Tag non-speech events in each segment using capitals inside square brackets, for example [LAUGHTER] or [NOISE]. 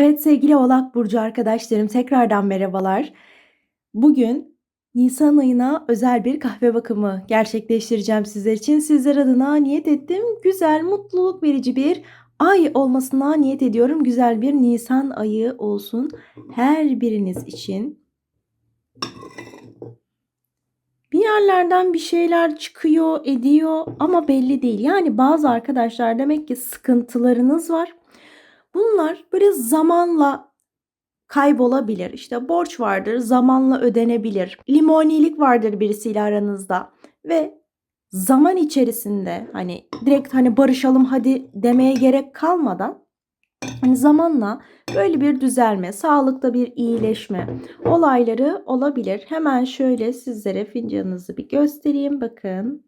Evet sevgili Oğlak Burcu arkadaşlarım tekrardan merhabalar. Bugün Nisan ayına özel bir kahve bakımı gerçekleştireceğim sizler için. Sizler adına niyet ettim. Güzel, mutluluk verici bir ay olmasına niyet ediyorum. Güzel bir Nisan ayı olsun her biriniz için. Bir yerlerden bir şeyler çıkıyor, ediyor ama belli değil. Yani bazı arkadaşlar demek ki sıkıntılarınız var. Bunlar böyle zamanla kaybolabilir. İşte borç vardır, zamanla ödenebilir. Limonilik vardır birisiyle aranızda ve zaman içerisinde hani direkt hani barışalım hadi demeye gerek kalmadan hani zamanla böyle bir düzelme, sağlıkta bir iyileşme olayları olabilir. Hemen şöyle sizlere fincanınızı bir göstereyim. Bakın.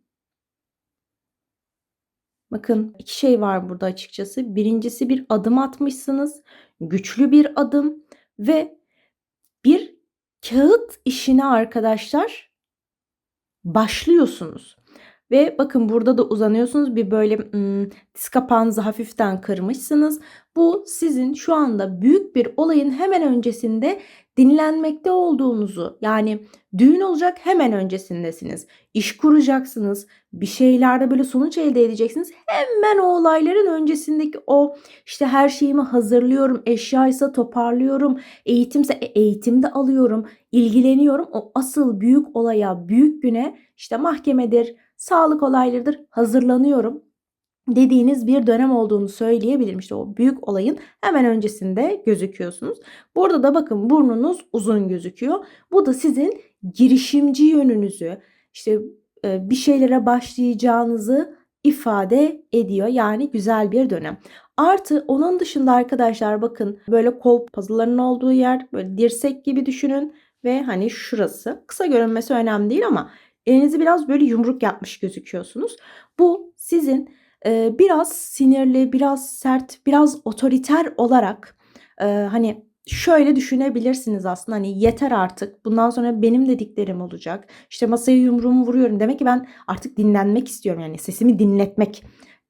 Bakın iki şey var burada açıkçası. Birincisi bir adım atmışsınız. Güçlü bir adım ve bir kağıt işine arkadaşlar başlıyorsunuz. Ve bakın burada da uzanıyorsunuz. Bir böyle ım, diz kapağınızı hafiften kırmışsınız. Bu sizin şu anda büyük bir olayın hemen öncesinde dinlenmekte olduğunuzu yani düğün olacak hemen öncesindesiniz. İş kuracaksınız. Bir şeylerde böyle sonuç elde edeceksiniz. Hemen o olayların öncesindeki o işte her şeyimi hazırlıyorum. Eşyaysa toparlıyorum. Eğitimse e, eğitimde alıyorum. ilgileniyorum. O asıl büyük olaya, büyük güne işte mahkemedir, sağlık olaylarıdır hazırlanıyorum dediğiniz bir dönem olduğunu söyleyebilirim. İşte o büyük olayın hemen öncesinde gözüküyorsunuz. Burada da bakın burnunuz uzun gözüküyor. Bu da sizin girişimci yönünüzü, işte bir şeylere başlayacağınızı ifade ediyor. Yani güzel bir dönem. Artı onun dışında arkadaşlar bakın böyle kol pazılarının olduğu yer böyle dirsek gibi düşünün ve hani şurası kısa görünmesi önemli değil ama elinizi biraz böyle yumruk yapmış gözüküyorsunuz. Bu sizin e, biraz sinirli, biraz sert, biraz otoriter olarak e, hani şöyle düşünebilirsiniz aslında hani yeter artık bundan sonra benim dediklerim olacak. İşte masaya yumruğumu vuruyorum demek ki ben artık dinlenmek istiyorum yani sesimi dinletmek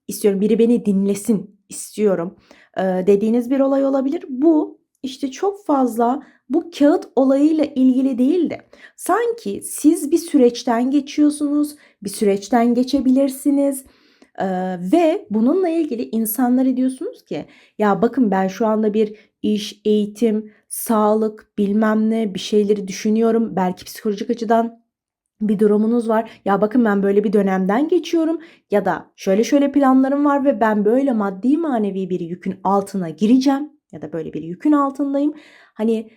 istiyorum. Biri beni dinlesin istiyorum dediğiniz bir olay olabilir. Bu işte çok fazla bu kağıt olayıyla ilgili değil de sanki siz bir süreçten geçiyorsunuz, bir süreçten geçebilirsiniz ee, ve bununla ilgili insanlara diyorsunuz ki ya bakın ben şu anda bir iş, eğitim, sağlık, bilmem ne bir şeyleri düşünüyorum. Belki psikolojik açıdan bir durumunuz var. Ya bakın ben böyle bir dönemden geçiyorum ya da şöyle şöyle planlarım var ve ben böyle maddi manevi bir yükün altına gireceğim ya da böyle bir yükün altındayım. Hani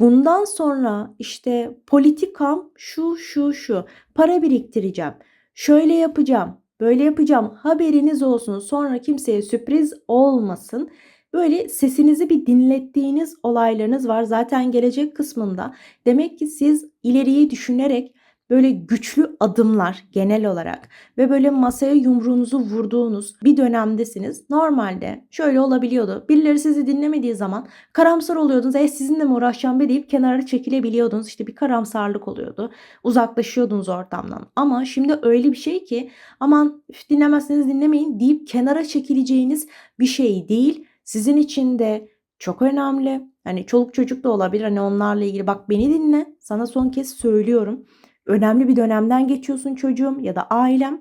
bundan sonra işte politikam şu şu şu para biriktireceğim. Şöyle yapacağım Böyle yapacağım haberiniz olsun sonra kimseye sürpriz olmasın. Böyle sesinizi bir dinlettiğiniz olaylarınız var zaten gelecek kısmında. Demek ki siz ileriyi düşünerek böyle güçlü adımlar genel olarak ve böyle masaya yumruğunuzu vurduğunuz bir dönemdesiniz. Normalde şöyle olabiliyordu. Birileri sizi dinlemediği zaman karamsar oluyordunuz. E sizinle mi uğraşacağım be deyip kenara çekilebiliyordunuz. İşte bir karamsarlık oluyordu. Uzaklaşıyordunuz ortamdan. Ama şimdi öyle bir şey ki aman üf, dinlemezseniz dinlemeyin deyip kenara çekileceğiniz bir şey değil. Sizin için de çok önemli. Hani çoluk çocuk da olabilir. Hani onlarla ilgili bak beni dinle. Sana son kez söylüyorum önemli bir dönemden geçiyorsun çocuğum ya da ailem.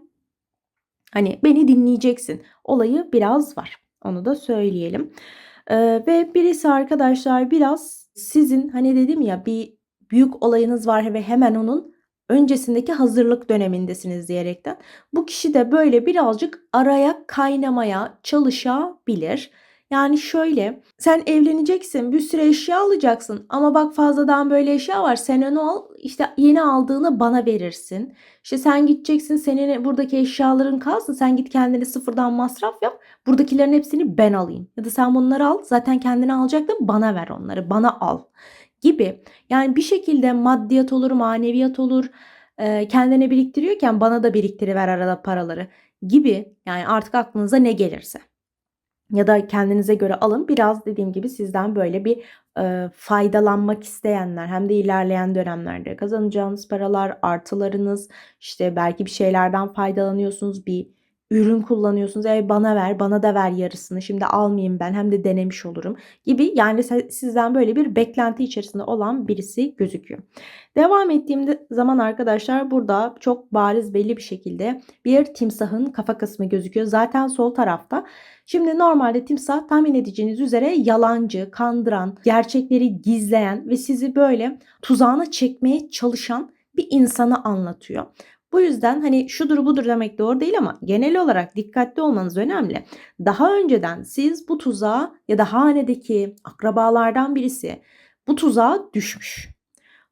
Hani beni dinleyeceksin. Olayı biraz var. Onu da söyleyelim. Ee, ve birisi arkadaşlar biraz sizin hani dedim ya bir büyük olayınız var ve hemen onun öncesindeki hazırlık dönemindesiniz diyerekten. Bu kişi de böyle birazcık araya kaynamaya çalışabilir. Yani şöyle sen evleneceksin bir sürü eşya alacaksın ama bak fazladan böyle eşya var sen onu al işte yeni aldığını bana verirsin. İşte sen gideceksin senin buradaki eşyaların kalsın sen git kendine sıfırdan masraf yap buradakilerin hepsini ben alayım. Ya da sen bunları al zaten kendine alacaktın bana ver onları bana al gibi. Yani bir şekilde maddiyat olur maneviyat olur kendine biriktiriyorken bana da biriktiriver arada paraları gibi yani artık aklınıza ne gelirse ya da kendinize göre alın. Biraz dediğim gibi sizden böyle bir e, faydalanmak isteyenler hem de ilerleyen dönemlerde kazanacağınız paralar, artılarınız, işte belki bir şeylerden faydalanıyorsunuz, bir ürün kullanıyorsunuz. "Ey bana ver, bana da ver yarısını. Şimdi almayayım ben hem de denemiş olurum." gibi yani sizden böyle bir beklenti içerisinde olan birisi gözüküyor. Devam ettiğimde zaman arkadaşlar burada çok bariz belli bir şekilde bir timsahın kafa kısmı gözüküyor. Zaten sol tarafta. Şimdi normalde timsah tahmin edeceğiniz üzere yalancı, kandıran, gerçekleri gizleyen ve sizi böyle tuzağına çekmeye çalışan bir insanı anlatıyor. Bu yüzden hani şudur budur demek doğru değil ama genel olarak dikkatli olmanız önemli. Daha önceden siz bu tuzağa ya da hanedeki akrabalardan birisi bu tuzağa düşmüş.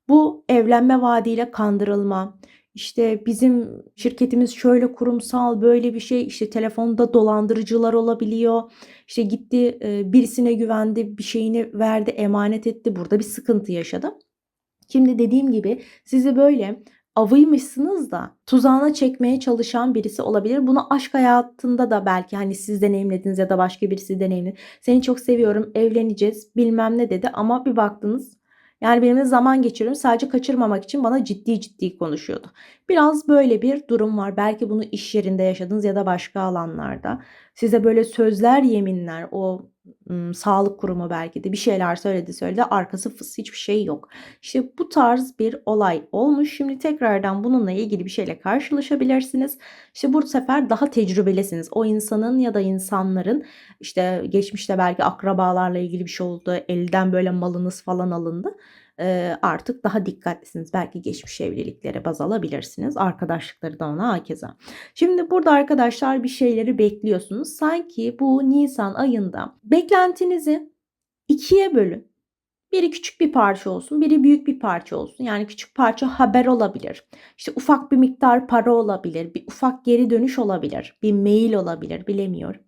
Bu evlenme vaadiyle kandırılma, işte bizim şirketimiz şöyle kurumsal böyle bir şey işte telefonda dolandırıcılar olabiliyor. İşte gitti e, birisine güvendi bir şeyini verdi emanet etti burada bir sıkıntı yaşadı. Şimdi dediğim gibi sizi böyle avıymışsınız da tuzağına çekmeye çalışan birisi olabilir. Bunu aşk hayatında da belki hani siz deneyimlediniz ya da başka birisi deneyimledi. Seni çok seviyorum, evleneceğiz, bilmem ne dedi ama bir baktınız yani benimle zaman geçiriyorum sadece kaçırmamak için bana ciddi ciddi konuşuyordu. Biraz böyle bir durum var. Belki bunu iş yerinde yaşadınız ya da başka alanlarda. Size böyle sözler, yeminler, o sağlık kurumu belki de bir şeyler söyledi söyledi arkası fıs hiçbir şey yok. İşte bu tarz bir olay olmuş. Şimdi tekrardan bununla ilgili bir şeyle karşılaşabilirsiniz. İşte bu sefer daha tecrübelisiniz. O insanın ya da insanların işte geçmişte belki akrabalarla ilgili bir şey oldu. Elden böyle malınız falan alındı artık daha dikkatlisiniz. Belki geçmiş evliliklere baz alabilirsiniz. Arkadaşlıkları da ona hakeza. Şimdi burada arkadaşlar bir şeyleri bekliyorsunuz. Sanki bu Nisan ayında beklentinizi ikiye bölün. Biri küçük bir parça olsun, biri büyük bir parça olsun. Yani küçük parça haber olabilir. İşte ufak bir miktar para olabilir, bir ufak geri dönüş olabilir, bir mail olabilir, bilemiyorum.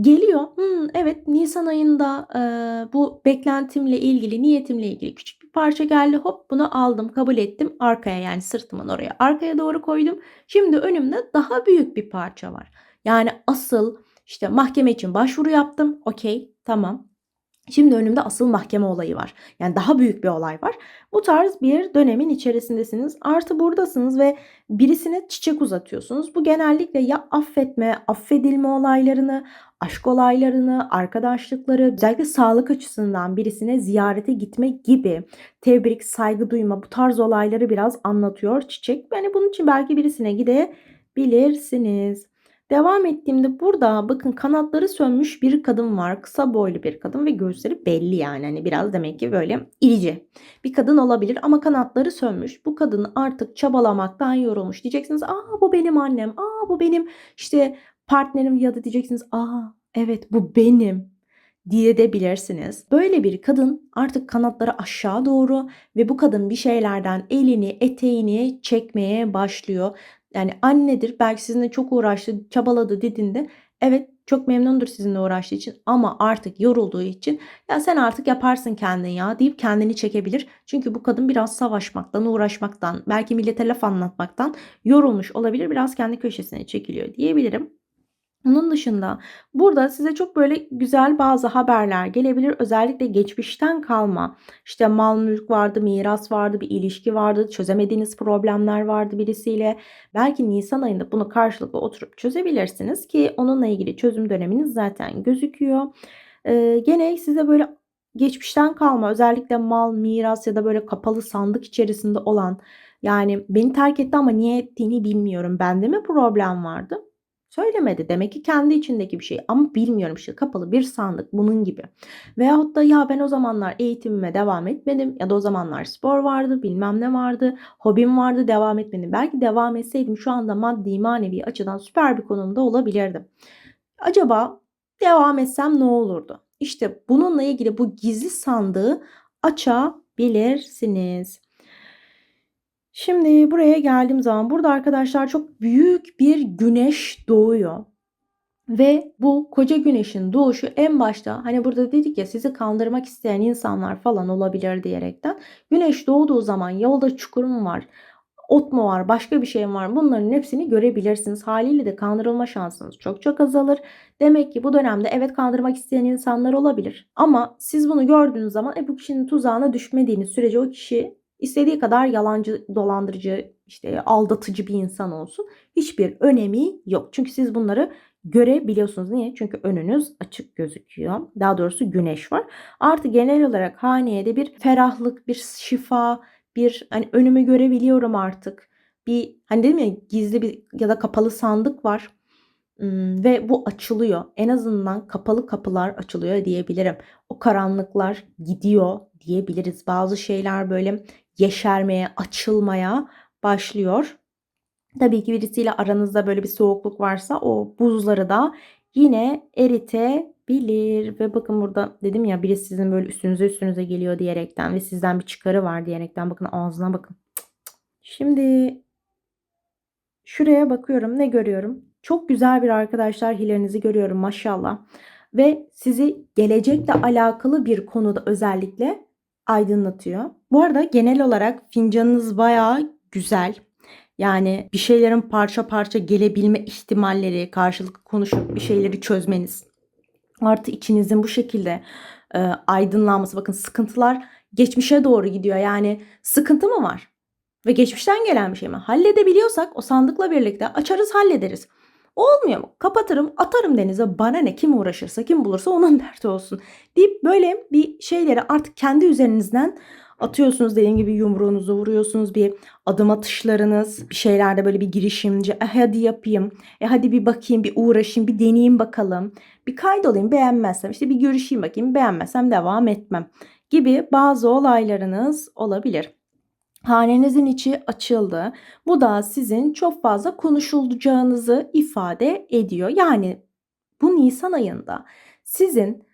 Geliyor. Hımm, evet, nisan ayında, eee, bu beklentimle ilgili, niyetimle ilgili küçük bir parça geldi. Hop, bunu aldım, kabul ettim. Arkaya, yani sırtımın oraya, arkaya doğru koydum. Şimdi önümde daha büyük bir parça var. Yani asıl, işte, mahkeme için başvuru yaptım. Okay, tamam. Şimdi önümde asıl mahkeme olayı var. Yani daha büyük bir olay var. Bu tarz bir dönemin içerisindesiniz. Artı buradasınız ve birisine çiçek uzatıyorsunuz. Bu genellikle ya affetme, affedilme olaylarını, aşk olaylarını, arkadaşlıkları, özellikle sağlık açısından birisine ziyarete gitmek gibi tebrik, saygı duyma bu tarz olayları biraz anlatıyor çiçek. Yani bunun için belki birisine gidebilirsiniz. Devam ettiğimde burada bakın kanatları sönmüş bir kadın var. Kısa boylu bir kadın ve göğüsleri belli yani. Hani biraz demek ki böyle irici bir kadın olabilir ama kanatları sönmüş. Bu kadın artık çabalamaktan yorulmuş. Diyeceksiniz aa bu benim annem. Aa bu benim işte partnerim ya da diyeceksiniz aa evet bu benim diyebilirsiniz. Böyle bir kadın artık kanatları aşağı doğru ve bu kadın bir şeylerden elini, eteğini çekmeye başlıyor. Yani annedir belki sizinle çok uğraştı, çabaladı dediğinde evet çok memnundur sizinle uğraştığı için ama artık yorulduğu için ya sen artık yaparsın kendin ya deyip kendini çekebilir. Çünkü bu kadın biraz savaşmaktan, uğraşmaktan, belki millete laf anlatmaktan yorulmuş olabilir. Biraz kendi köşesine çekiliyor diyebilirim. Onun dışında burada size çok böyle güzel bazı haberler gelebilir. Özellikle geçmişten kalma işte mal mülk vardı, miras vardı, bir ilişki vardı, çözemediğiniz problemler vardı birisiyle. Belki nisan ayında bunu karşılıklı oturup çözebilirsiniz ki onunla ilgili çözüm döneminiz zaten gözüküyor. Ee, gene size böyle geçmişten kalma özellikle mal, miras ya da böyle kapalı sandık içerisinde olan yani beni terk etti ama niye ettiğini bilmiyorum. Bende mi problem vardı? Söylemedi. Demek ki kendi içindeki bir şey ama bilmiyorum işte kapalı bir sandık bunun gibi. Veyahut da ya ben o zamanlar eğitimime devam etmedim ya da o zamanlar spor vardı bilmem ne vardı hobim vardı devam etmedim. Belki devam etseydim şu anda maddi manevi açıdan süper bir konumda olabilirdim. Acaba devam etsem ne olurdu? İşte bununla ilgili bu gizli sandığı açabilirsiniz. Şimdi buraya geldiğim zaman burada arkadaşlar çok büyük bir güneş doğuyor. Ve bu koca güneşin doğuşu en başta hani burada dedik ya sizi kandırmak isteyen insanlar falan olabilir diyerekten. Güneş doğduğu zaman yolda çukur mu var? Ot mu var? Başka bir şey mi var? Bunların hepsini görebilirsiniz. Haliyle de kandırılma şansınız çok çok azalır. Demek ki bu dönemde evet kandırmak isteyen insanlar olabilir. Ama siz bunu gördüğünüz zaman e, bu kişinin tuzağına düşmediğiniz sürece o kişi İstediği kadar yalancı, dolandırıcı, işte aldatıcı bir insan olsun. Hiçbir önemi yok. Çünkü siz bunları görebiliyorsunuz. Niye? Çünkü önünüz açık gözüküyor. Daha doğrusu güneş var. Artı genel olarak haneye de bir ferahlık, bir şifa, bir hani önümü görebiliyorum artık. Bir hani dedim ya gizli bir ya da kapalı sandık var. Hmm, ve bu açılıyor. En azından kapalı kapılar açılıyor diyebilirim. O karanlıklar gidiyor diyebiliriz. Bazı şeyler böyle yeşermeye, açılmaya başlıyor. Tabii ki birisiyle aranızda böyle bir soğukluk varsa o buzları da yine eritebilir. Ve bakın burada dedim ya biri sizin böyle üstünüze üstünüze geliyor diyerekten ve sizden bir çıkarı var diyerekten bakın ağzına bakın. Şimdi şuraya bakıyorum ne görüyorum? Çok güzel bir arkadaşlar hilenizi görüyorum maşallah. Ve sizi gelecekle alakalı bir konuda özellikle aydınlatıyor. Bu arada genel olarak fincanınız bayağı güzel. Yani bir şeylerin parça parça gelebilme ihtimalleri, karşılıklı konuşup bir şeyleri çözmeniz. Artı içinizin bu şekilde e, aydınlanması. Bakın sıkıntılar geçmişe doğru gidiyor. Yani sıkıntı mı var? Ve geçmişten gelen bir şey mi? Halledebiliyorsak o sandıkla birlikte açarız hallederiz. Olmuyor mu? Kapatırım, atarım denize. Bana ne? Kim uğraşırsa, kim bulursa onun [LAUGHS] derdi olsun. Deyip böyle bir şeyleri artık kendi üzerinizden atıyorsunuz. Dediğim gibi yumruğunuzu vuruyorsunuz. Bir adım atışlarınız, bir şeylerde böyle bir girişimci. E hadi yapayım. E hadi bir bakayım, bir uğraşayım, bir deneyeyim bakalım. Bir kaydolayım beğenmezsem işte bir görüşeyim bakayım. Beğenmezsem devam etmem gibi bazı olaylarınız olabilir. Hanenizin içi açıldı. Bu da sizin çok fazla konuşulacağınızı ifade ediyor. Yani bu Nisan ayında sizin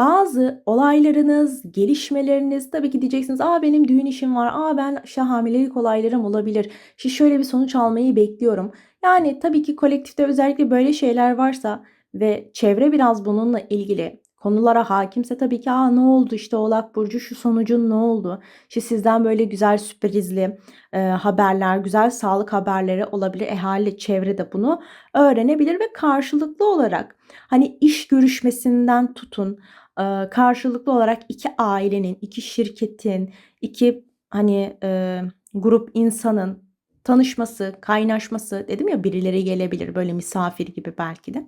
bazı olaylarınız, gelişmeleriniz tabii ki diyeceksiniz. Aa benim düğün işim var. Aa ben işte hamilelik olaylarım olabilir. İşte şöyle bir sonuç almayı bekliyorum. Yani tabii ki kolektifte özellikle böyle şeyler varsa ve çevre biraz bununla ilgili konulara hakimse tabii ki aa ne oldu işte Oğlak Burcu şu sonucun ne oldu? İşte sizden böyle güzel sürprizli e, haberler, güzel sağlık haberleri olabilir. Ehali çevre de bunu öğrenebilir ve karşılıklı olarak hani iş görüşmesinden tutun karşılıklı olarak iki ailenin, iki şirketin, iki hani e, grup insanın tanışması, kaynaşması dedim ya birileri gelebilir böyle misafir gibi belki de.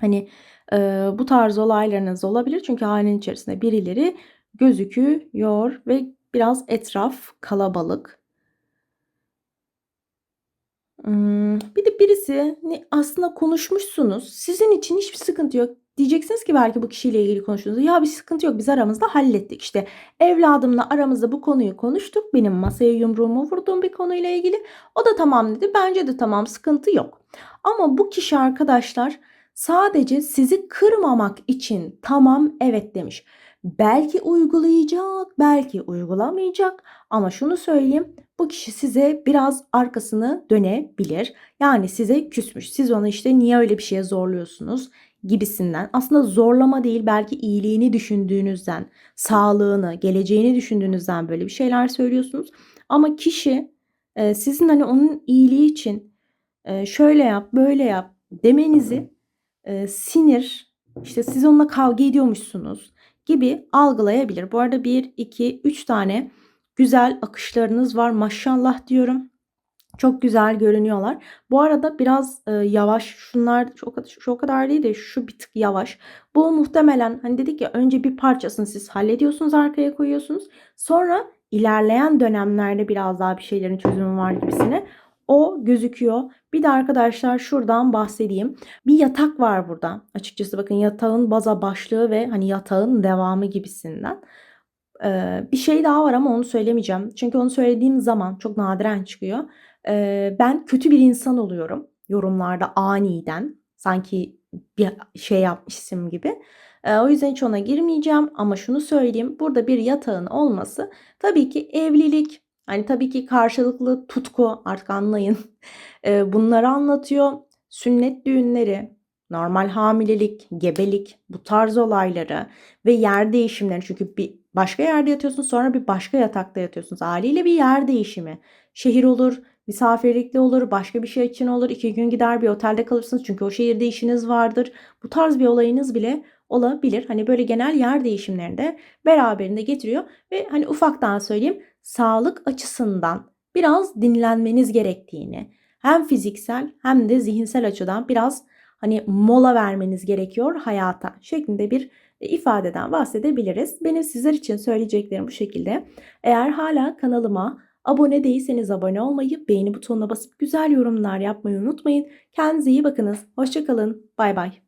Hani e, bu tarz olaylarınız olabilir çünkü ailenin içerisinde birileri gözüküyor ve biraz etraf kalabalık. Hmm, bir de birisi aslında konuşmuşsunuz. Sizin için hiçbir sıkıntı yok. Diyeceksiniz ki belki bu kişiyle ilgili konuştuğunuzda ya bir sıkıntı yok biz aramızda hallettik. İşte evladımla aramızda bu konuyu konuştuk. Benim masaya yumruğumu vurduğum bir konuyla ilgili. O da tamam dedi. Bence de tamam sıkıntı yok. Ama bu kişi arkadaşlar Sadece sizi kırmamak için tamam evet demiş. Belki uygulayacak, belki uygulamayacak ama şunu söyleyeyim. Bu kişi size biraz arkasını dönebilir. Yani size küsmüş. Siz onu işte niye öyle bir şeye zorluyorsunuz gibisinden. Aslında zorlama değil belki iyiliğini düşündüğünüzden, sağlığını, geleceğini düşündüğünüzden böyle bir şeyler söylüyorsunuz. Ama kişi e, sizin hani onun iyiliği için e, şöyle yap, böyle yap demenizi e, sinir, işte siz onunla kavga ediyormuşsunuz gibi algılayabilir. Bu arada 1, 2, 3 tane güzel akışlarınız var. Maşallah diyorum. Çok güzel görünüyorlar. Bu arada biraz e, yavaş. Şunlar çok şu o kadar değil de şu bir tık yavaş. Bu muhtemelen hani dedik ya önce bir parçasını siz hallediyorsunuz arkaya koyuyorsunuz. Sonra ilerleyen dönemlerde biraz daha bir şeylerin çözümü var gibisine o gözüküyor. Bir de arkadaşlar şuradan bahsedeyim. Bir yatak var burada. Açıkçası bakın yatağın baza başlığı ve hani yatağın devamı gibisinden. Ee, bir şey daha var ama onu söylemeyeceğim. Çünkü onu söylediğim zaman çok nadiren çıkıyor. Ee, ben kötü bir insan oluyorum. Yorumlarda aniden. Sanki bir şey yapmışım gibi. Ee, o yüzden hiç ona girmeyeceğim. Ama şunu söyleyeyim. Burada bir yatağın olması tabii ki evlilik, Hani tabii ki karşılıklı tutku artık anlayın. [LAUGHS] Bunları anlatıyor. Sünnet düğünleri, normal hamilelik, gebelik, bu tarz olayları ve yer değişimleri. Çünkü bir başka yerde yatıyorsunuz sonra bir başka yatakta yatıyorsunuz. Haliyle bir yer değişimi. Şehir olur, misafirlikte olur, başka bir şey için olur. iki gün gider bir otelde kalırsınız çünkü o şehirde işiniz vardır. Bu tarz bir olayınız bile olabilir. Hani böyle genel yer değişimlerini de beraberinde getiriyor ve hani ufaktan söyleyeyim sağlık açısından biraz dinlenmeniz gerektiğini hem fiziksel hem de zihinsel açıdan biraz hani mola vermeniz gerekiyor hayata şeklinde bir ifadeden bahsedebiliriz. Benim sizler için söyleyeceklerim bu şekilde. Eğer hala kanalıma abone değilseniz abone olmayı, beğeni butonuna basıp güzel yorumlar yapmayı unutmayın. Kendinize iyi bakınız. Hoşçakalın. Bay bay.